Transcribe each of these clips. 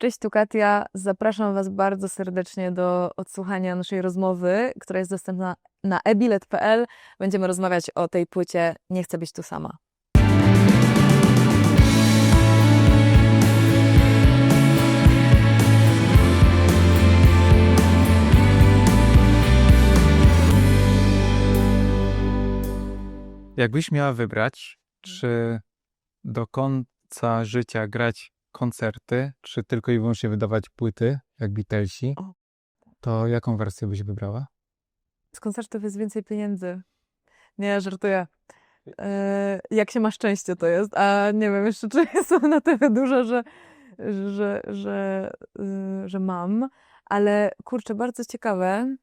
Cześć, tu Katia. Zapraszam Was bardzo serdecznie do odsłuchania naszej rozmowy, która jest dostępna na ebilet.pl. Będziemy rozmawiać o tej płycie Nie chcę być tu sama. Jakbyś miała wybrać, czy do końca życia grać koncerty, czy tylko i wyłącznie wydawać płyty, jak Beatlesi, O. to jaką wersję byś wybrała? Z koncertów jest więcej pieniędzy. Nie, żartuję. E, jak się ma szczęście, to jest. A nie wiem jeszcze, czy są na tyle duże, że, że, że, y, że mam. Ale kurczę, bardzo ciekawe.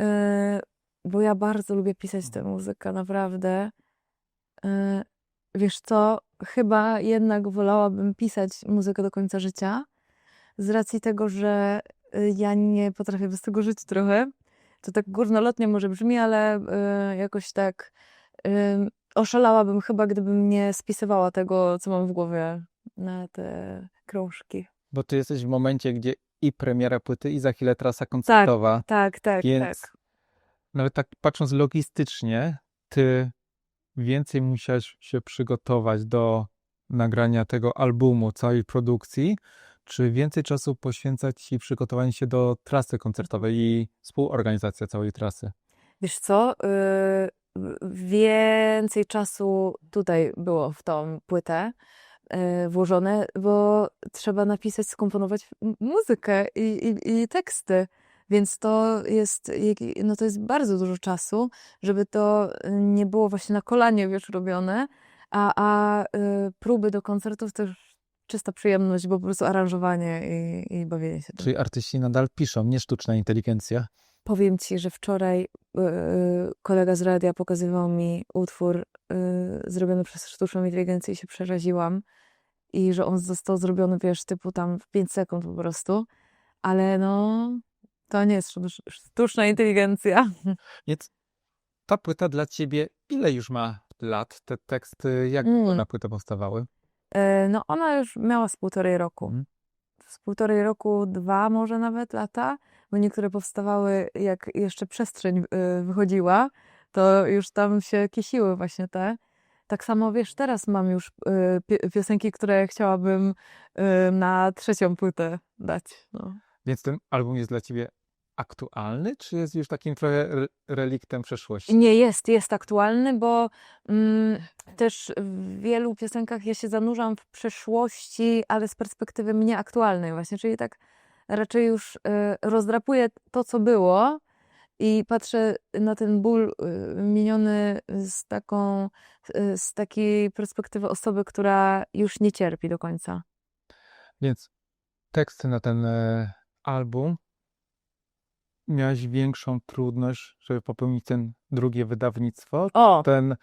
E, bo ja bardzo lubię pisać tę muzykę, naprawdę. E, wiesz co? Chyba jednak wolałabym pisać muzykę do końca życia. Z racji tego, że y, ja nie potrafię bez tego żyć trochę. To tak górnolotnie może brzmi, ale y, jakoś tak y, oszalałabym chyba, gdybym nie spisywała tego, co mam w głowie na te krążki. Bo ty jesteś w momencie, gdzie i premiera płyty, i za chwilę trasa koncertowa. Tak, tak, Więc tak. nawet tak patrząc logistycznie, ty więcej musiałeś się przygotować do nagrania tego albumu, całej produkcji, czy więcej czasu poświęcać ci przygotowaniu się do trasy koncertowej i współorganizacja całej trasy? Wiesz co? y, więcej czasu tutaj było w tą płytę y, włożone, bo trzeba napisać, skomponować muzykę i, i, i teksty. Więc to jest, no to jest bardzo dużo czasu, żeby to nie było właśnie na kolanie, wiesz, robione, a, a y, próby do koncertów to już czysta przyjemność, bo po prostu aranżowanie i, i bawienie się tym. Czyli artyści nadal piszą, nie sztuczna inteligencja. Powiem ci, że wczoraj y, y, kolega z radia pokazywał mi utwór y, zrobiony przez sztuczną inteligencję i się przeraziłam. I że on został zrobiony, wiesz, typu tam w 5 sekund po prostu. Ale no, to nie jest sztucz- sztuczna inteligencja. Więc ta płyta dla ciebie ile już ma lat? Te teksty, jak Mm. na płytę powstawały? E, No, ona już miała z półtorej roku. Mhm. Z półtorej roku, dwa może nawet lata, bo niektóre powstawały, jak jeszcze przestrzeń y, wychodziła, to już tam się kiesiły właśnie te. Tak samo, wiesz, teraz mam już pi- piosenki, które chciałabym na trzecią płytę dać. No. Więc ten album jest dla ciebie aktualny, czy jest już takim trochę re- reliktem przeszłości? Nie jest, jest aktualny, bo mm, też w wielu piosenkach ja się zanurzam w przeszłości, ale z perspektywy mnie aktualnej właśnie, czyli tak raczej już y, rozdrapuję to, co było i patrzę na ten ból y, miniony z taką, y, z takiej perspektywy osoby, która już nie cierpi do końca. Więc teksty na ten e, album miałeś większą trudność, żeby popełnić ten drugie wydawnictwo? O! Ten,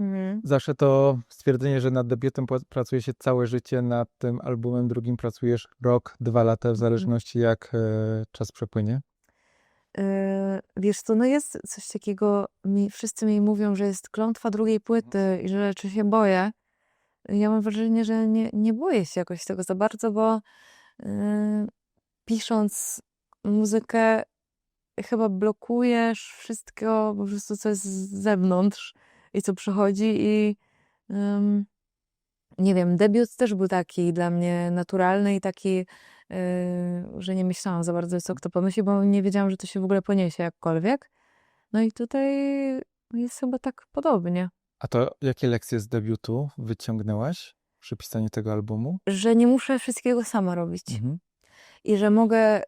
Mhm. zawsze to stwierdzenie, że nad debiutem pracuje się całe życie, nad tym albumem drugim pracujesz rok, dwa lata, w zależności jak e, czas przepłynie. Yy, Wiesz co, no jest coś takiego, mi, wszyscy mi mówią, że jest klątwa drugiej płyty i że czy się boję. Ja mam wrażenie, że nie, nie boję się jakoś tego za bardzo, bo yy, pisząc muzykę chyba blokujesz wszystko po prostu, co jest z zewnątrz i co przychodzi i ym, nie wiem, debiut też był taki dla mnie naturalny i taki, yy, że nie myślałam za bardzo, co kto pomyśli, bo nie wiedziałam, że to się w ogóle poniesie jakkolwiek. No i tutaj jest chyba tak podobnie, A to jakie lekcje z debiutu wyciągnęłaś przy pisaniu tego albumu? że nie muszę wszystkiego sama robić Mhm. I że mogę,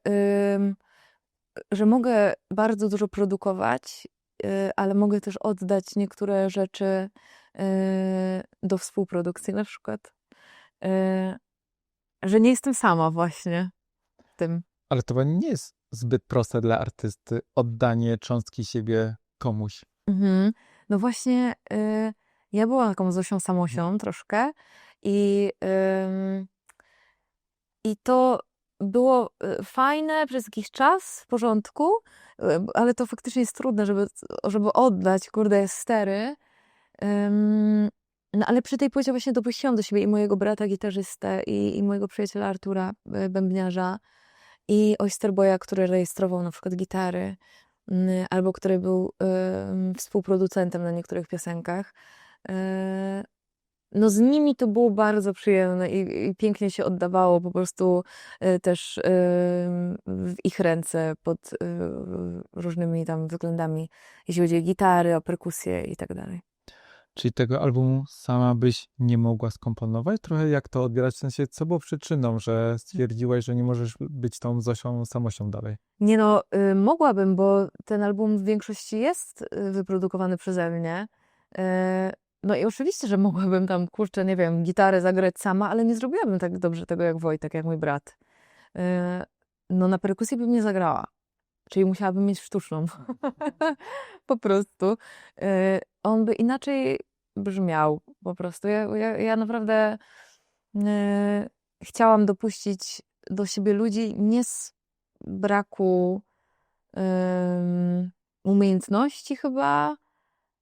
że mogę bardzo dużo produkować, y, ale mogę też oddać niektóre rzeczy y, do współprodukcji na przykład. Y, że nie jestem sama właśnie w tym. Ale to nie jest zbyt proste dla artysty oddanie cząstki siebie komuś. Mhm. No właśnie, ja byłam taką Zosią Samosią troszkę i, i to było y, fajne przez jakiś czas, w porządku, y, ale to faktycznie jest trudne, żeby, żeby oddać, kurde, stery. Ym, no ale przy tej płycie właśnie dopuściłam do siebie i mojego brata gitarzystę, i, i mojego przyjaciela Artura, e, bębniarza, i Oysterboya, który rejestrował na przykład gitary, mm, albo który był em, współproducentem na niektórych piosenkach. E, no z nimi to było bardzo przyjemne i, i pięknie się oddawało po prostu e, też w ich ręce pod e, różnymi tam względami, jeśli chodzi o gitary, o perkusję i tak dalej. Czyli tego albumu sama byś nie mogła skomponować? Trochę jak to odbierać? W sensie, co było przyczyną, że stwierdziłaś, że nie możesz być tą Zosią Samosią dalej? Nie no, y, mogłabym, bo ten album w większości jest y, wyprodukowany przeze mnie. Y, no i oczywiście, że mogłabym tam, kurczę, nie wiem, gitarę zagrać sama, ale nie zrobiłabym tak dobrze tego jak Wojtek, jak mój brat. Y, no na perkusji bym nie zagrała. Czyli musiałabym mieć sztuczną. po prostu. Y, on by inaczej brzmiał po prostu. Ja, ja, ja naprawdę y, chciałam dopuścić do siebie ludzi nie z braku umiejętności chyba,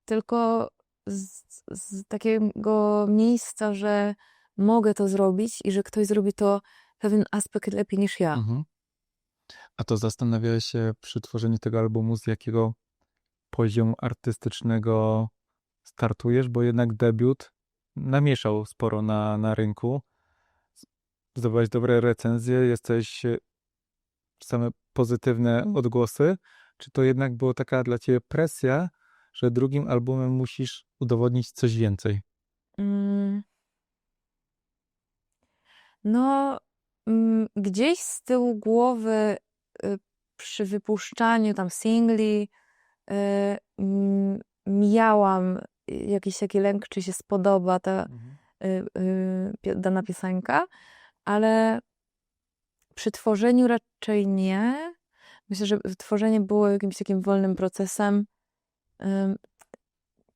tylko z, z takiego miejsca, że mogę to zrobić i że ktoś zrobi to pewien aspekt lepiej niż ja. Mhm. A to zastanawiałeś się przy tworzeniu tego albumu, z jakiego poziomu artystycznego startujesz, bo jednak debiut namieszał sporo na, na rynku. Zdobyłeś dobre recenzje, jesteś e, same pozytywne Mm. odgłosy. Czy to jednak była taka dla ciebie presja, że drugim albumem musisz udowodnić coś więcej? Mm. No, mm, gdzieś z tyłu głowy y, przy wypuszczaniu tam singli y, mm, miałam jakiś taki lęk, czy się spodoba ta y, y, pio- dana piosenka, ale przy tworzeniu raczej nie. Myślę, że tworzenie było jakimś takim wolnym procesem.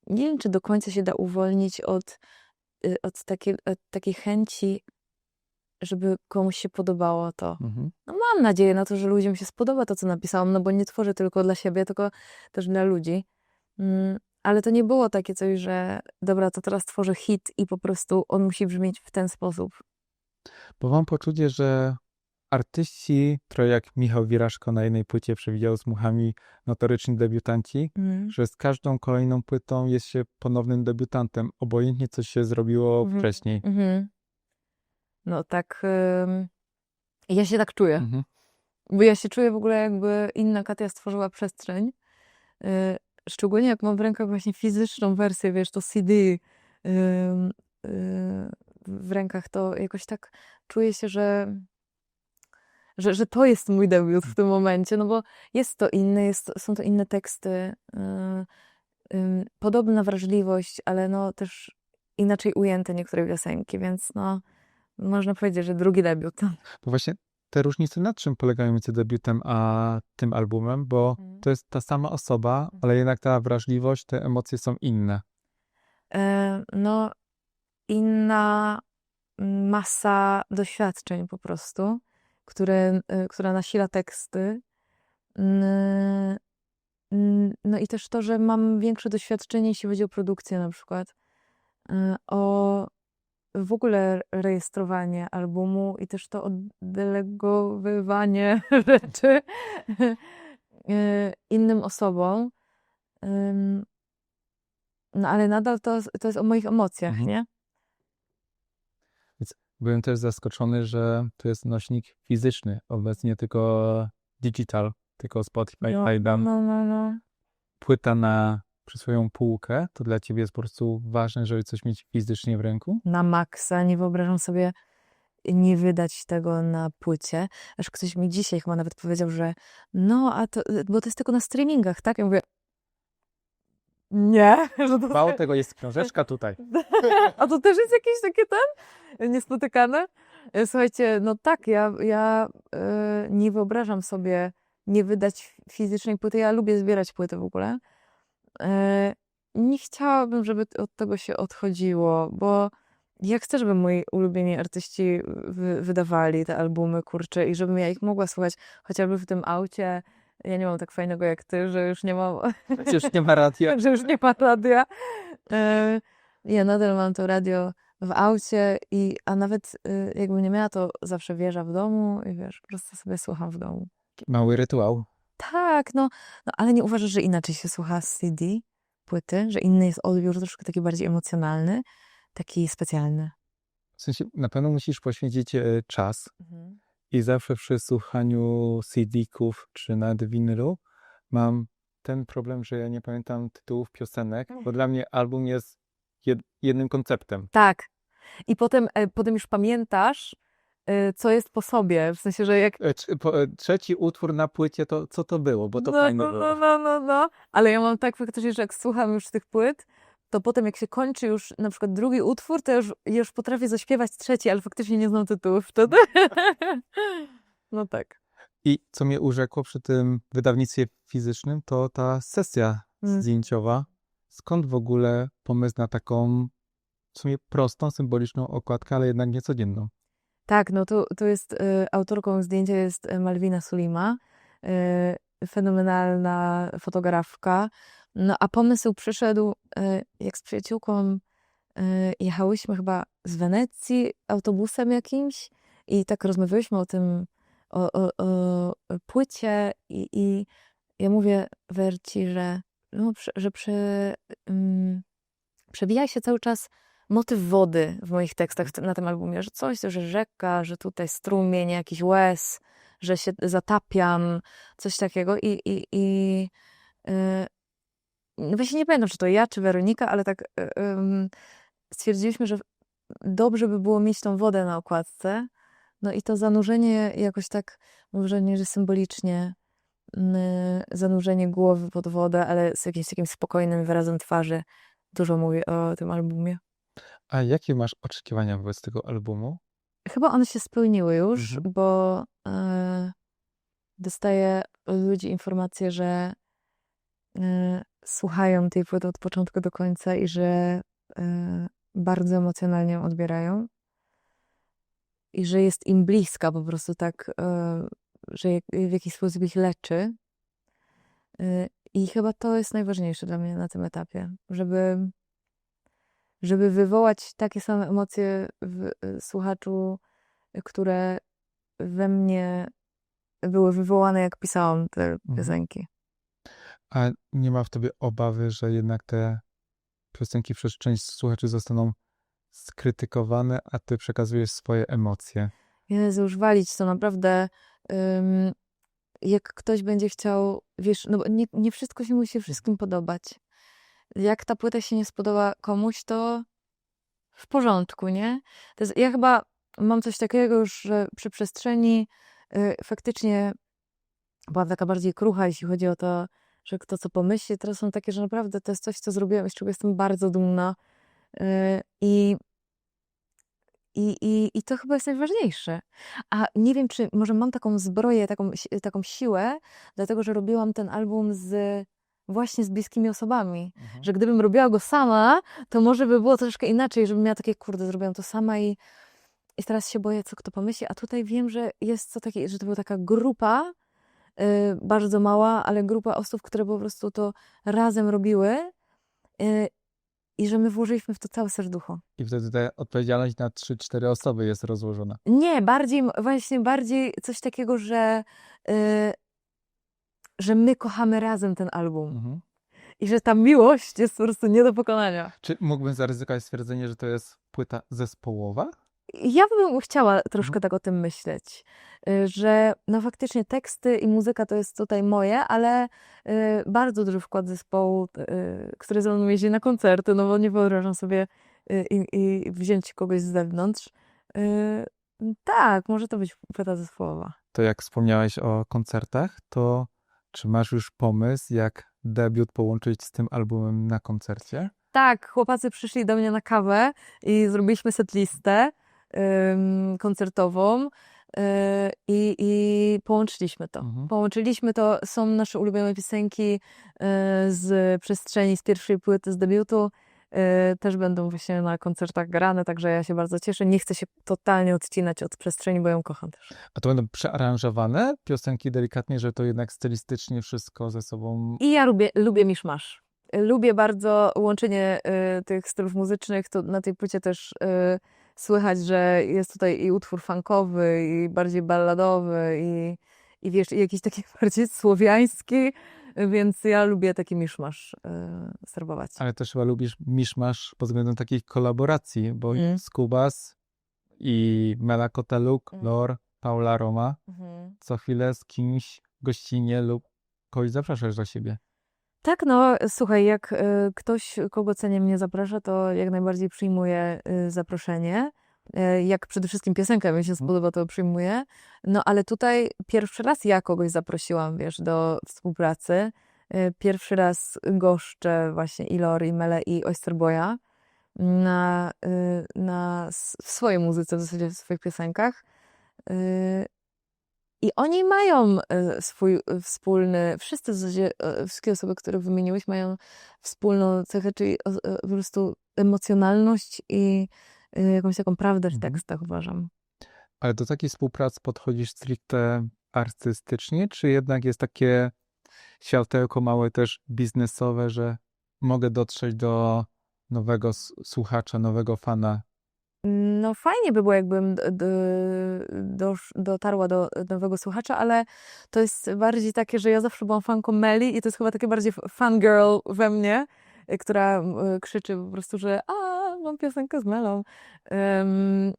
Nie wiem, czy do końca się da uwolnić od, y, od, takiej, od takiej chęci, żeby komuś się podobało to. Mhm. No mam nadzieję na to, że ludziom się spodoba to, co napisałam, no bo nie tworzę tylko dla siebie, tylko też dla ludzi. Mm, Ale to nie było takie coś, że dobra, to teraz tworzę hit i po prostu on musi brzmieć w ten sposób. Bo mam poczucie, że artyści, trochę jak Michał Wiraszko na jednej płycie przewidział z muchami notoryczni debiutanci, Mm. że z każdą kolejną płytą jest się ponownym debiutantem, obojętnie co się zrobiło Mhm. wcześniej. Mhm. No tak, ym, ja się tak czuję. Mhm. Bo ja się czuję w ogóle jakby inna Katia stworzyła przestrzeń. Y, Szczególnie jak mam w rękach właśnie fizyczną wersję, wiesz, to CD y, w rękach, to jakoś tak czuję się, że, że, że to jest mój debiut w tym momencie, no bo jest to inne, jest, są to inne teksty, y, ym, podobna wrażliwość, ale no też inaczej ujęte niektóre piosenki, więc no można powiedzieć, że drugi debiut. Bo właśnie te różnice nad czym polegają między debiutem a tym albumem, bo Mhm. to jest ta sama osoba, ale jednak ta wrażliwość, te emocje są inne. E, no, inna masa doświadczeń po prostu, które, e, która nasila teksty. No i też to, że mam większe doświadczenie, jeśli chodzi o produkcję na przykład, e, o w ogóle rejestrowanie albumu i też to oddelegowywanie rzeczy e, innym osobom. No ale nadal to, to jest o moich emocjach, Mhm. nie? Byłem też zaskoczony, że to jest nośnik fizyczny, obecnie tylko digital, tylko Spotify, No, Tidal. no, no, no. Płyta na przy swoją półkę, to dla ciebie jest po prostu ważne, żeby coś mieć fizycznie w ręku? Na maksa. Nie wyobrażam sobie nie wydać tego na płycie. Aż ktoś mi dzisiaj chyba nawet powiedział, że no, a to, bo to jest tylko na streamingach, tak? Ja mówię, nie, że to Mało tego, jest książeczka tutaj. A to też jest jakieś takie ten niespotykane? Słuchajcie, no tak, ja, ja e, nie wyobrażam sobie nie wydać fizycznej płyty. Ja lubię zbierać płyty w ogóle. E, nie chciałabym, żeby od tego się odchodziło, bo ja chcę, żeby moi ulubieni artyści wy, wydawali te albumy, kurcze, i żebym ja ich mogła słuchać chociażby w tym aucie. Ja nie mam tak fajnego jak ty, że już nie mam Przecież nie ma radia. że już nie ma radia. E, Ja nadal mam to radio w aucie, i, a nawet y, jakbym nie miała, to zawsze wieża w domu i wiesz, po prostu sobie słucham w domu. Mały rytuał. Tak, no, no ale nie uważasz, że inaczej się słucha CD, płyty, że inny jest odbiór, troszkę taki bardziej emocjonalny, taki specjalny. W sensie na pewno musisz poświęcić e, czas i zawsze przy słuchaniu CD-ków czy nawet winylu mam ten problem, że ja nie pamiętam tytułów piosenek, bo dla mnie album jest jed jednym konceptem. Tak. I potem, e, potem już pamiętasz, e, co jest po sobie, w sensie, że jak E, Trzeci utwór na płycie, to co to było? Bo to no, fajne no, było. no, no, no, no. Ale ja mam tak faktycznie, że jak słucham już tych płyt, to potem jak się kończy już na przykład drugi utwór, to już, już potrafię zaśpiewać trzeci, ale faktycznie nie znam tytułów wtedy. No tak. I co mnie urzekło przy tym wydawnictwie fizycznym, to ta sesja Mm. zdjęciowa. Skąd w ogóle pomysł na taką w sumie prostą, symboliczną okładkę, ale jednak niecodzienną? Tak, no to, to jest, y, autorką zdjęcia jest y, Malwina Sulima, y, fenomenalna fotografka. No a pomysł przyszedł, y, jak z przyjaciółką y, jechałyśmy chyba z Wenecji autobusem jakimś i tak rozmawiałyśmy o tym, o, o, o płycie i, i ja mówię Werci, że, no, że przy, ym, przewija się cały czas motyw wody w moich tekstach na tym albumie, że coś, że rzeka, że tutaj strumień, jakiś łez, że się zatapiam, coś takiego i, i, i yy, właśnie nie pamiętam, czy to ja, czy Weronika, ale tak yy, stwierdziliśmy, że dobrze by było mieć tą wodę na okładce, no i to zanurzenie jakoś tak, może nie, że symbolicznie, yy, zanurzenie głowy pod wodę, ale z jakimś takim spokojnym wyrazem twarzy dużo mówi o tym albumie. A jakie masz oczekiwania wobec tego albumu? Chyba one się spełniły już, Mhm. bo e, dostaję od ludzi informację, że e, słuchają tej płyty od początku do końca i że e, bardzo emocjonalnie ją odbierają. I że jest im bliska po prostu tak, e, że w jakiś sposób ich leczy. I chyba to jest najważniejsze dla mnie na tym etapie, żeby żeby wywołać takie same emocje w y, słuchaczu, y, które we mnie były wywołane, jak pisałam te piosenki. A nie ma w tobie obawy, że jednak te piosenki przez część słuchaczy zostaną skrytykowane, a ty przekazujesz swoje emocje? Jezu, już walić to naprawdę. ym, jak ktoś będzie chciał, wiesz, no bo nie, nie wszystko się musi wszystkim podobać. Jak ta płyta się nie spodoba komuś, to w porządku, nie? Jest, ja chyba mam coś takiego już, że przy przestrzeni faktycznie była taka bardziej krucha, jeśli chodzi o to, że kto co pomyśli. Teraz są takie, że naprawdę to jest coś, co zrobiłam i z czego jestem bardzo dumna. Y, I i, i, I to chyba jest najważniejsze. A nie wiem, czy może mam taką zbroję, taką, taką siłę, dlatego że robiłam ten album z właśnie z bliskimi osobami. Że gdybym robiła go sama, to może by było troszkę inaczej, żebym miała takie, kurde, zrobiłam to sama i, i teraz się boję, co kto pomyśli. A tutaj wiem, że jest co takie, że to była taka grupa, y, bardzo mała, ale grupa osób, które po prostu to razem robiły y, i że my włożyliśmy w to całe serducho. I wtedy ta odpowiedzialność na 3-4 osoby jest rozłożona. Nie, bardziej, właśnie bardziej coś takiego, że, y, że my kochamy razem ten album Mhm. i że ta miłość jest po prostu nie do pokonania. Czy mógłbym zaryzykować stwierdzenie, że to jest płyta zespołowa? Ja bym chciała troszkę tak o tym myśleć, y, że no faktycznie teksty i muzyka to jest tutaj moje, ale y, bardzo duży wkład zespołu, y, który ze mną jeździ na koncerty, no bo nie wyobrażam sobie i, i wziąć kogoś z zewnątrz. Tak, może to być płyta zespołowa. To jak wspomniałeś o koncertach, to czy masz już pomysł, jak debiut połączyć z tym albumem na koncercie? Tak, chłopacy przyszli do mnie na kawę i zrobiliśmy setlistę koncertową yy, i, i połączyliśmy to. Mhm. Połączyliśmy to, są nasze ulubione piosenki yy, z przestrzeni, z pierwszej płyty, z debiutu. Yy, też będą właśnie na koncertach grane, także ja się bardzo cieszę. Nie chcę się totalnie odcinać od przestrzeni, bo ją kocham też. A to będą przearanżowane piosenki delikatnie, że to jednak stylistycznie wszystko ze sobą. I ja lubię, lubię miszmasz. lubię bardzo łączenie y, tych stylów muzycznych. To na tej płycie też y, słychać, że jest tutaj i utwór funkowy, i bardziej balladowy, i, i wiesz, i jakiś taki bardziej słowiański, więc ja lubię taki miszmasz y, serwować. Ale też chyba lubisz miszmasz pod względem takich kolaboracji, bo Mm. Skubas i Mela Koteluk, Mm. Lor, Paula Roma Mhm. co chwilę z kimś gościnie lub kogoś zapraszasz do siebie. Tak, no słuchaj, jak y, ktoś, kogo cenię, mnie zaprasza, to jak najbardziej przyjmuję y, zaproszenie. Y, jak przede wszystkim piosenka mi się spodoba, to przyjmuję. No ale tutaj pierwszy raz ja kogoś zaprosiłam, wiesz, do współpracy. Y, pierwszy raz goszczę właśnie i Lor, i Mele, i Oysterboya na, y, na, s- w swojej muzyce, w zasadzie w swoich piosenkach. Y, i oni mają e, swój e, wspólny, wszyscy e, wszystkie osoby, które wymieniłeś, mają wspólną cechę, czyli po prostu emocjonalność i jakąś taką prawdę w Mhm. tekstach, uważam. Ale do takiej współpracy podchodzisz stricte artystycznie, czy jednak jest takie światełko małe też biznesowe, że mogę dotrzeć do nowego słuchacza, nowego fana? No fajnie by było, jakbym d- d- dosz, dotarła do nowego słuchacza, ale to jest bardziej takie, że ja zawsze byłam fanką Meli i to jest chyba takie bardziej fangirl we mnie, y, która y, krzyczy po prostu, że a, mam piosenkę z Melą. Ym,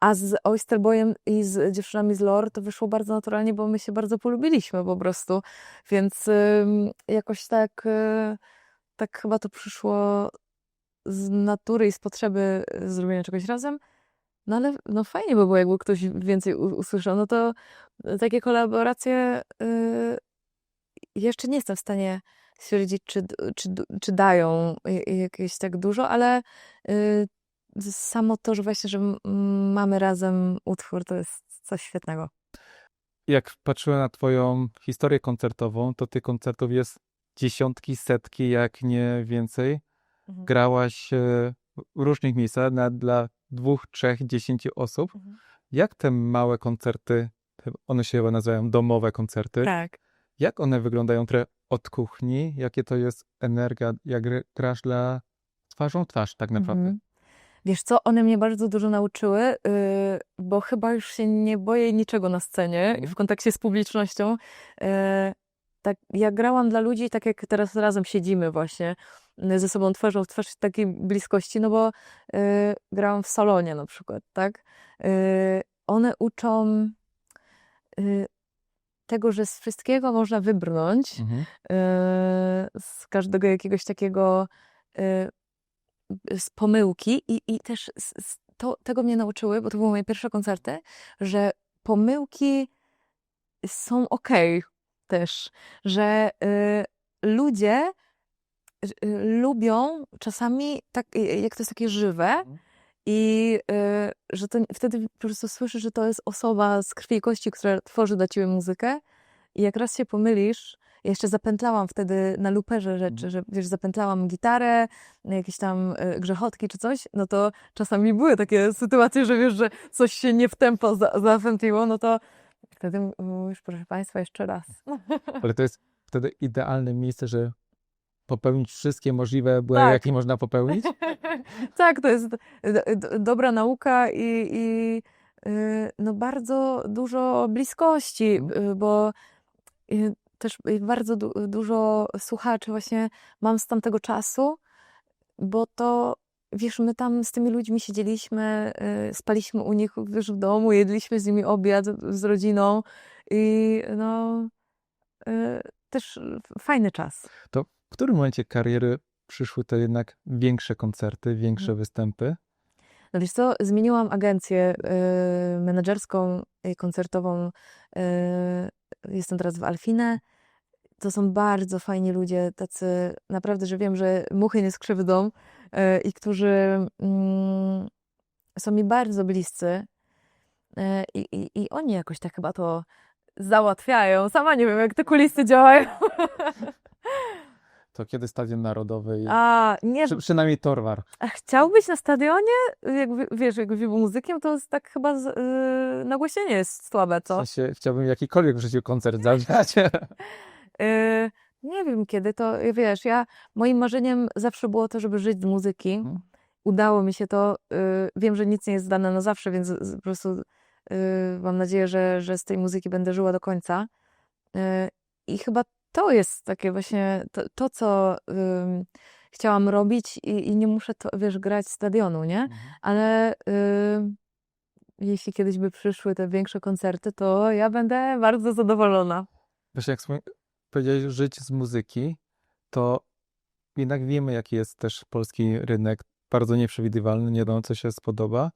a z Oysterboyem i z dziewczynami z Lore to wyszło bardzo naturalnie, bo my się bardzo polubiliśmy po prostu, więc ym, jakoś tak, y, tak chyba to przyszło z natury i z potrzeby y, zrobienia czegoś razem. No ale no fajnie by było, jakby ktoś więcej usłyszał. No to y, takie kolaboracje y, jeszcze nie jestem w stanie stwierdzić, czy, czy, czy dają jakieś tak dużo, ale y, samo to, że właśnie, że mamy razem utwór, to jest coś świetnego. Jak patrzyłem na twoją historię koncertową, to tych koncertów jest dziesiątki, setki, jak nie więcej. Mhm. Grałaś e, w różnych miejscach na, dla dwóch, trzech, dziesięciu osób. Mhm. Jak te małe koncerty, one się chyba nazywają domowe koncerty, Tak. jak one wyglądają trochę od kuchni? Jakie to jest energia, jak grasz dla twarzą twarz tak naprawdę? Mhm. Wiesz co, one mnie bardzo dużo nauczyły, yy, bo chyba już się nie boję niczego na scenie Mhm. w kontakcie z publicznością. Yy, tak, ja grałam dla ludzi, tak jak teraz razem siedzimy właśnie yy, ze sobą twarzą w twarz w takiej bliskości, no bo yy, grałam w salonie na przykład, tak? Yy, one uczą yy, tego, że z wszystkiego można wybrnąć, Mhm. z każdego jakiegoś takiego z pomyłki i, i też z, z to, tego mnie nauczyły, bo to były moje pierwsze koncerty, że pomyłki są okej też, że y, ludzie y, lubią czasami, tak, y, jak to jest takie żywe Mhm. i y, że to wtedy po prostu słyszysz, że to jest osoba z krwi i kości, która tworzy dla ciebie muzykę i jak raz się pomylisz, ja jeszcze zapętlałam wtedy na luperze rzeczy, Mhm. że wiesz, zapętlałam gitarę, jakieś tam y, grzechotki czy coś, no to czasami były takie sytuacje, że wiesz, że coś się nie w tempo za, zapętliło, no to wtedy mówisz, proszę Państwa, jeszcze raz. Ale to jest wtedy idealne miejsce, że popełnić wszystkie możliwe błędy, Tak. jakie można popełnić. tak, to jest dobra nauka i, i y, no bardzo dużo bliskości, Mhm. y, bo y, też bardzo du dużo słuchaczy właśnie mam z tamtego czasu, bo to wiesz, my tam z tymi ludźmi siedzieliśmy, y, spaliśmy u nich wiesz, w domu, jedliśmy z nimi obiad z rodziną i no y, też fajny czas. To w którym momencie kariery przyszły te jednak większe koncerty, większe Mhm. występy? No wiesz co, zmieniłam agencję y, menedżerską i koncertową. Y, jestem teraz w Alfine. To są bardzo fajni ludzie, tacy naprawdę, że wiem, że muchy nie skrzywdą y, i którzy mm, są mi bardzo bliscy. Y, i, i, I oni jakoś tak chyba to załatwiają. Sama nie wiem, jak te kulisy działają. To kiedy Stadion Narodowy A, nie, przy, przynajmniej Torwar. A chciałbyś na stadionie? Jak wi- wiesz, jak był muzykiem, to jest tak chyba z, yy, nagłośnienie jest słabe, W co? sensie chciałbym jakikolwiek w życiu koncert zagrać. Yy, Nie wiem kiedy to, wiesz, ja, moim marzeniem zawsze było to, żeby żyć z muzyki. Mhm. Udało mi się to. y, Wiem, że nic nie jest dane na zawsze, więc po prostu y, mam nadzieję, że, że z tej muzyki będę żyła do końca. Y, I chyba to jest takie właśnie to, to co chciałam robić i, i nie muszę to, wiesz, grać stadionu, nie? Mhm. Ale y, jeśli kiedyś by przyszły te większe koncerty, to ja będę bardzo zadowolona. Właśnie jak powiedziałeś, żyć z muzyki, to jednak wiemy, jaki jest też polski rynek, bardzo nieprzewidywalny, nie wiadomo, co się spodoba.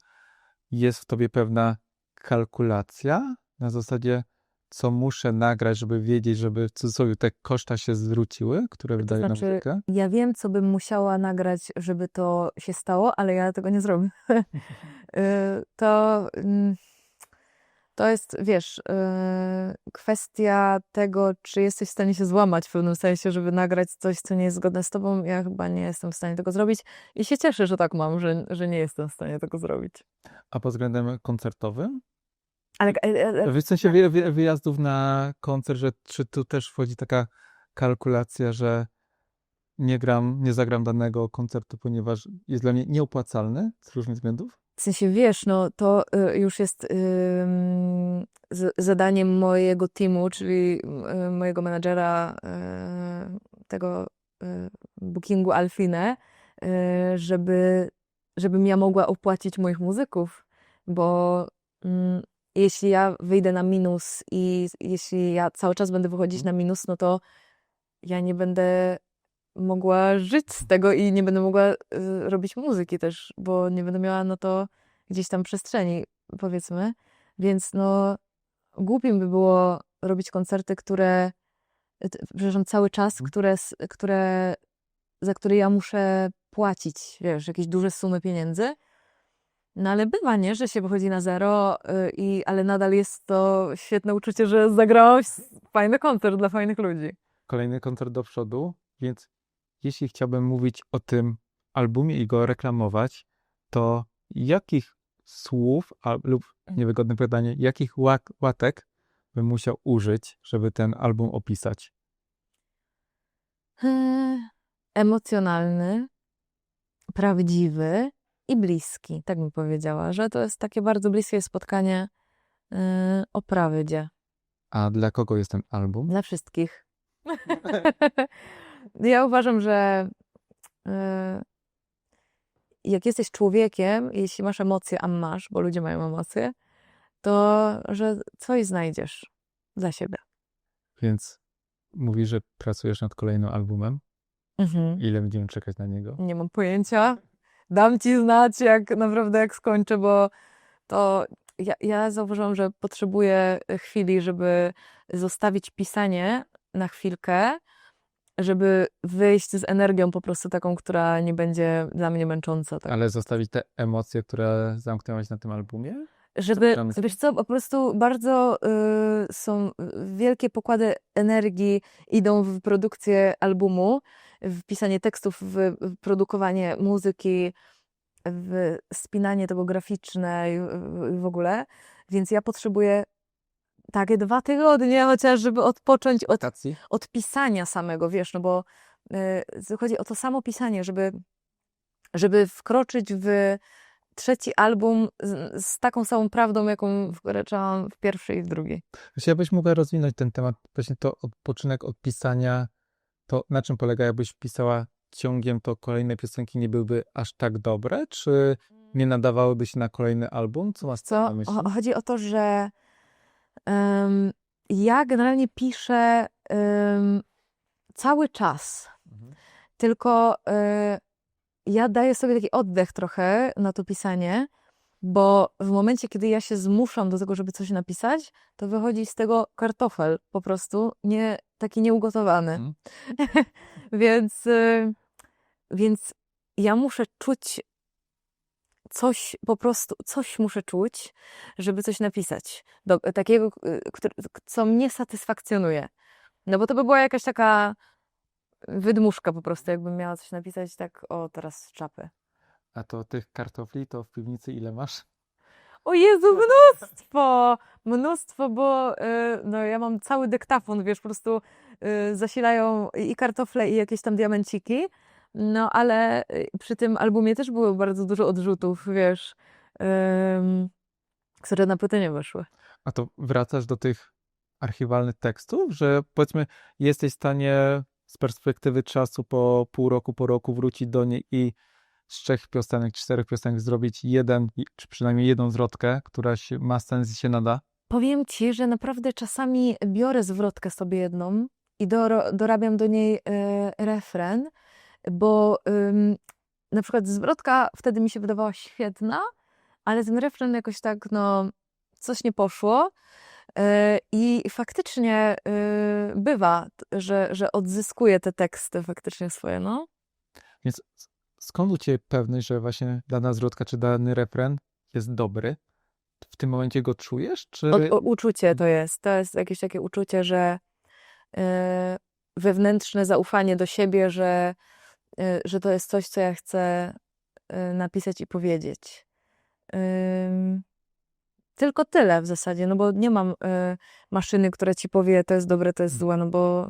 Jest w tobie pewna kalkulacja na zasadzie, co muszę nagrać, żeby wiedzieć, żeby w cudzysłowie te koszta się zwróciły, które wydaję znaczy- na muzykę. Ja wiem, co bym musiała nagrać, żeby to się stało, ale ja tego nie zrobię. Y, to, mm, to jest, wiesz, y, kwestia tego, czy jesteś w stanie się złamać w pewnym sensie, żeby nagrać coś, co nie jest zgodne z tobą. Ja chyba nie jestem w stanie tego zrobić i się cieszę, że tak mam, że, że nie jestem w stanie tego zrobić. A pod względem koncertowym? Ale, ale, ale W sensie wy, wyjazdów na koncert, że czy tu też wchodzi taka kalkulacja, że nie gram, nie zagram danego koncertu, ponieważ jest dla mnie nieopłacalny z różnych względów? W sensie, wiesz, no to y, już jest zadaniem mojego teamu, czyli y, mojego menadżera y, tego bookingu Alfine, żeby, żebym ja mogła opłacić moich muzyków, bo mm, jeśli ja wyjdę na minus i jeśli ja cały czas będę wychodzić na minus, no to ja nie będę mogła żyć z tego i nie będę mogła y, robić muzyki też, bo nie będę miała na to gdzieś tam przestrzeni, powiedzmy. Więc no, głupim by było robić koncerty, które, t- przepraszam, cały czas, Mhm. które, które, za które ja muszę płacić, wiesz, jakieś duże sumy pieniędzy. No ale bywa, nie, że się wychodzi na zero, y, i, ale nadal jest to świetne uczucie, że zagrałaś fajny koncert dla fajnych ludzi. Kolejny koncert do przodu, więc jeśli chciałbym mówić o tym albumie i go reklamować, to jakich słów a, lub niewygodne pytanie, jakich łak, łatek bym musiał użyć, żeby ten album opisać? Yy, emocjonalny, prawdziwy i bliski, tak bym powiedziała, że to jest takie bardzo bliskie spotkanie yy, o prawdzie A dla kogo jest ten album? dla wszystkich. ja uważam, że yy, jak jesteś człowiekiem, jeśli masz emocje, a masz, bo ludzie mają emocje, to że coś znajdziesz dla siebie. Więc mówisz, że pracujesz nad kolejnym albumem. Mhm. Ile będziemy czekać na niego? Nie mam pojęcia. Dam ci znać, jak naprawdę jak skończę, bo to ja, ja zauważyłam, że potrzebuję chwili, żeby zostawić pisanie na chwilkę, żeby wyjść z energią po prostu taką, która nie będzie dla mnie męcząca. Tak. Ale zostawić te emocje, które zamknęłaś na tym albumie? Żeby, się. wiesz co, po prostu bardzo y, są wielkie pokłady energii idą w produkcję albumu, w pisanie tekstów, w, produkowanie muzyki, w spinanie tego graficzne i w ogóle. Więc ja potrzebuję takie dwa tygodnie chociaż, żeby odpocząć od Stacji? od pisania samego, wiesz, no bo y, chodzi o to samo pisanie, żeby, żeby wkroczyć w trzeci album z, z taką samą prawdą, jaką wkraczałam w pierwszy i w drugi. Jeśli byś mogła rozwinąć ten temat, właśnie to odpoczynek od pisania, to na czym polega, jakbyś pisała ciągiem, to kolejne piosenki nie byłyby aż tak dobre, czy nie nadawałyby się na kolejny album? Co masz Co? na myśli? Cho- Chodzi o to, że em, ja generalnie piszę em, cały czas, Mhm. tylko y, ja daję sobie taki oddech trochę na to pisanie, bo w momencie, kiedy ja się zmuszam do tego, żeby coś napisać, to wychodzi z tego kartofel po prostu, nie, taki nieugotowany. Mhm. więc, y, więc ja muszę czuć coś, po prostu coś muszę czuć, żeby coś napisać. Do, takiego, y, który, co mnie satysfakcjonuje. No bo to by była jakaś taka wydmuszka po prostu, jakbym miała coś napisać tak, o teraz czapy. A to tych kartofli to w piwnicy ile masz? O Jezu, mnóstwo! Mnóstwo, bo y, no, ja mam cały dyktafon, wiesz, po prostu y, zasilają i kartofle, i jakieś tam diamenciki. No, ale y, przy tym albumie też było bardzo dużo odrzutów, wiesz, ym, które na płytę weszły. A to wracasz do tych archiwalnych tekstów, że powiedzmy jesteś w stanie z perspektywy czasu po pół roku, po roku wrócić do niej i z trzech piosenek, czterech piosenek zrobić jeden, czy przynajmniej jedną zwrotkę, która się, ma sens i się nada? Powiem ci, że naprawdę czasami biorę zwrotkę sobie jedną i doro, dorabiam do niej e, refren, bo ym, na przykład zwrotka wtedy mi się wydawała świetna, ale ten refren jakoś tak, no, coś nie poszło. E, I faktycznie e, bywa, że, że odzyskuję te teksty faktycznie swoje, no. Więc skąd u Ciebie pewność, że właśnie dana zwrotka czy dany refren jest dobry? W tym momencie go czujesz, czy... O, o, uczucie to jest. To jest jakieś takie uczucie, że e, wewnętrzne zaufanie do siebie, że, że to jest coś, co ja chcę e, napisać i powiedzieć. Tylko tyle w zasadzie, no bo nie mam e, maszyny, która ci powie, to jest dobre, to jest złe, no bo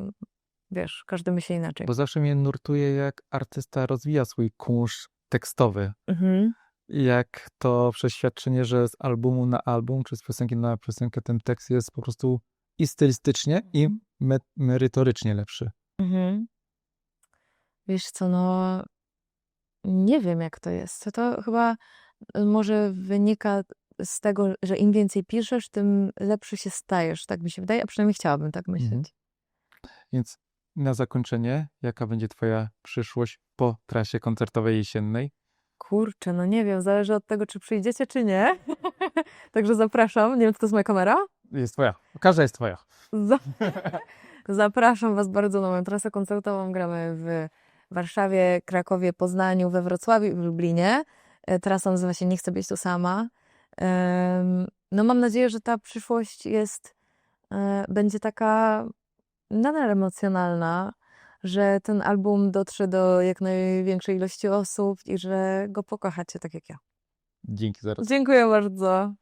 wiesz, każdy myśli inaczej. Bo zawsze mnie nurtuje, jak artysta rozwija swój kunsz tekstowy. Mhm. jak to przeświadczenie, że z albumu na album, czy z piosenki na piosenkę ten tekst jest po prostu i stylistycznie, i me- merytorycznie lepszy. Mhm. Wiesz co, no nie wiem jak to jest. To, chyba y, może wynika z tego, że im więcej piszesz, tym lepszy się stajesz, tak mi się wydaje, a przynajmniej chciałabym tak myśleć. Mhm. Więc na zakończenie, jaka będzie twoja przyszłość po trasie koncertowej jesiennej? Kurczę, no nie wiem, zależy od tego, czy przyjdziecie, czy nie. Także zapraszam. Nie wiem, czy to jest moja kamera? Jest twoja. Każda jest twoja. Za... Zapraszam Was bardzo na moją trasę koncertową. Gramy w Warszawie, Krakowie, Poznaniu, we Wrocławiu i w Lublinie. E, Trasa nazywa się Nie chcę być tu sama. No mam nadzieję, że ta przyszłość jest, e, będzie taka nadal emocjonalna, że ten album dotrze do jak największej ilości osób i że go pokochacie tak jak ja. Dzięki za rozmowę. Dziękuję bardzo.